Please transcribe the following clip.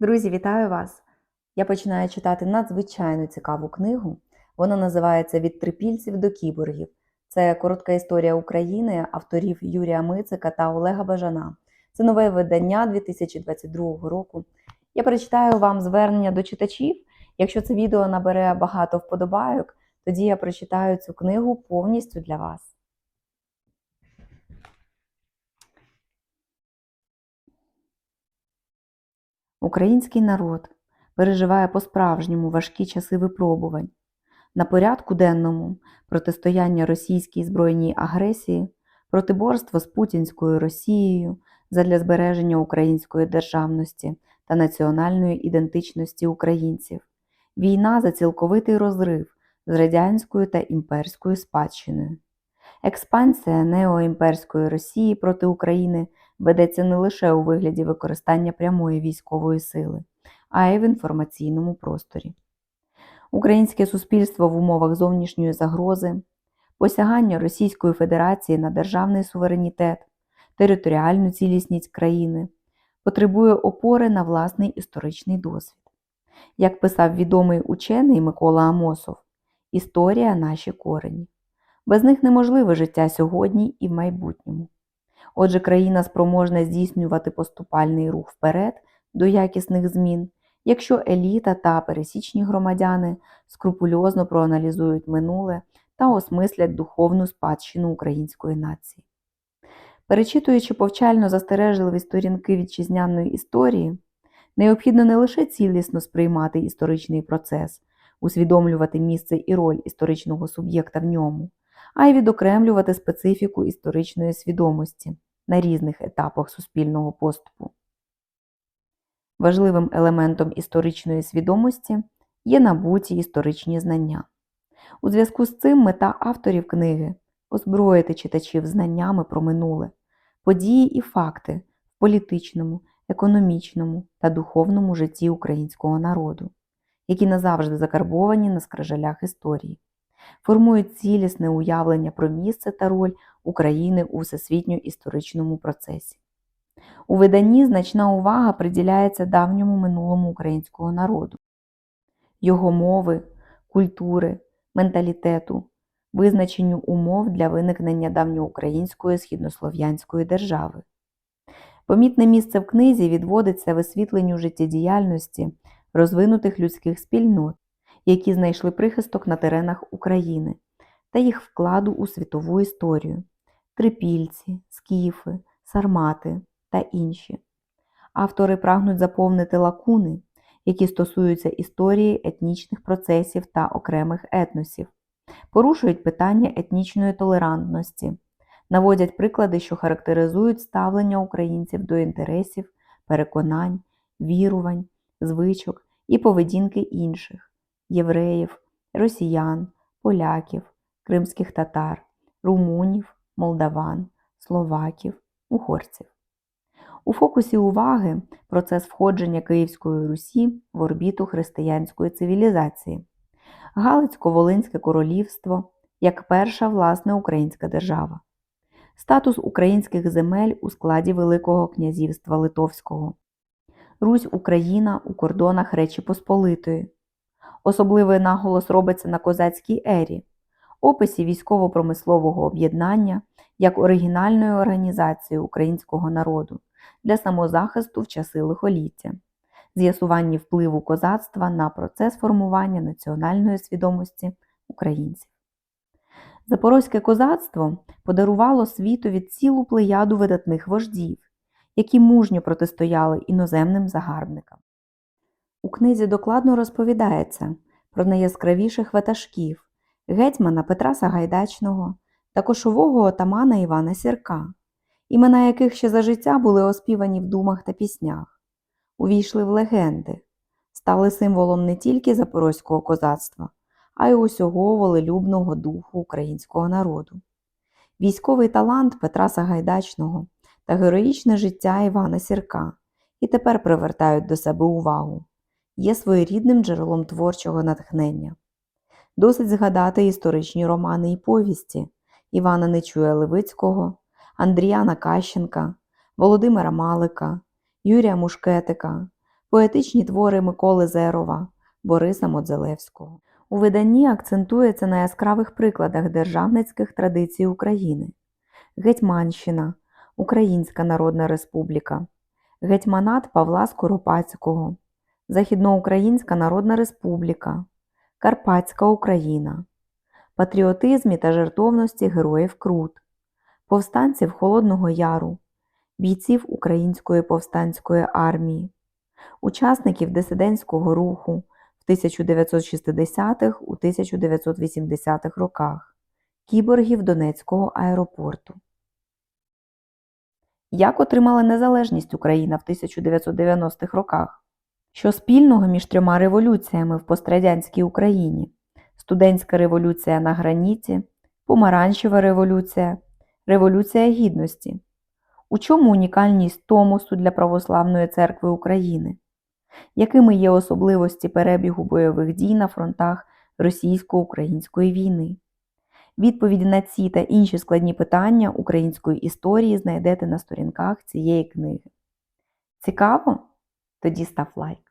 Друзі, вітаю вас! Я починаю читати надзвичайно цікаву книгу. Вона називається Від трипільців до кіборгів. Це коротка історія України авторів Юрія Мицика та Олега Бажана. Це нове видання 2022 року. Я прочитаю вам звернення до читачів. Якщо це відео набере багато вподобайок, тоді я прочитаю цю книгу повністю для вас. Український народ переживає по-справжньому важкі часи випробувань. На порядку денному протистояння російській збройній агресії, протиборство з путінською Росією задля збереження української державності та національної ідентичності українців, війна за цілковитий розрив з радянською та імперською спадщиною. Експансія неоімперської Росії проти України ведеться не лише у вигляді використання прямої військової сили, а й в інформаційному просторі. Українське суспільство в умовах зовнішньої загрози, посягання Російської Федерації на державний суверенітет, територіальну цілісність країни потребує опори на власний історичний досвід. Як писав відомий учений Микола Амосов, історія наші корені. Без них неможливе життя сьогодні і в майбутньому. Отже, країна спроможна здійснювати поступальний рух вперед до якісних змін, якщо еліта та пересічні громадяни скрупульозно проаналізують минуле та осмислять духовну спадщину української нації. Перечитуючи повчально застережливі сторінки вітчизняної історії, необхідно не лише цілісно сприймати історичний процес, усвідомлювати місце і роль історичного суб'єкта в ньому, а й відокремлювати специфіку історичної свідомості на різних етапах суспільного поступу. Важливим елементом історичної свідомості є набуті історичні знання. У зв'язку з цим мета авторів книги озброїти читачів знаннями про минуле, події і факти в політичному, економічному та духовному житті українського народу, які назавжди закарбовані на скрижалях історії формують цілісне уявлення про місце та роль України у всесвітньо-історичному процесі. У виданні значна увага приділяється давньому минулому українського народу, його мови, культури, менталітету, визначенню умов для виникнення давньоукраїнської східнослов'янської держави. Помітне місце в книзі відводиться висвітленню життєдіяльності розвинутих людських спільнот, які знайшли прихисток на теренах України та їх вкладу у світову історію трипільці, скіфи, сармати та інші. Автори прагнуть заповнити лакуни, які стосуються історії етнічних процесів та окремих етносів, порушують питання етнічної толерантності, наводять приклади, що характеризують ставлення українців до інтересів, переконань, вірувань, звичок і поведінки інших євреїв, росіян, поляків, кримських татар, румунів, молдаван, словаків, угорців. У фокусі уваги процес входження Київської Русі в орбіту християнської цивілізації, Галицько-Волинське королівство як перша власне українська держава, статус українських земель у складі Великого князівства Литовського, Русь Україна у кордонах Речі Посполитої, Особливий наголос робиться на козацькій ері, описі військово-промислового об'єднання як оригінальної організації українського народу для самозахисту в часи лихоліття, з'ясуванні впливу козацтва на процес формування національної свідомості українців. Запорозьке козацтво подарувало світові цілу плеяду видатних вождів, які мужньо протистояли іноземним загарбникам. У книзі докладно розповідається про найяскравіших ватажків гетьмана Петра Сагайдачного та кошового отамана Івана Сірка, імена яких ще за життя були оспівані в думах та піснях, увійшли в легенди, стали символом не тільки запорозького козацтва, а й усього волелюбного духу українського народу. Військовий талант Петра Сагайдачного та героїчне життя Івана Сірка і тепер привертають до себе увагу є своєрідним джерелом творчого натхнення. Досить згадати історичні романи і повісті Івана Нечуя Левицького, Андріяна Кащенка, Володимира Малика, Юрія Мушкетика, поетичні твори Миколи Зерова, Бориса Модзелевського. У виданні акцентується на яскравих прикладах державницьких традицій України: Гетьманщина, Українська Народна Республіка, Гетьманат Павла Скоропадського, Західноукраїнська Народна Республіка, Карпатська Україна, патріотизмі та жертовності героїв Крут, повстанців Холодного Яру, бійців Української повстанської армії, учасників дисидентського руху в 1960-х у 1980-х роках, кіборгів Донецького аеропорту. Як отримала незалежність Україна в 1990-х роках? Що спільного між трьома революціями в пострадянській Україні? Студентська революція на граніті, Помаранчева революція, Революція Гідності. У чому унікальність Томосу для Православної церкви України? Якими є особливості перебігу бойових дій на фронтах російсько-української війни? Відповіді на ці та інші складні питання української історії знайдете на сторінках цієї книги. Цікаво? Тоді став лайк.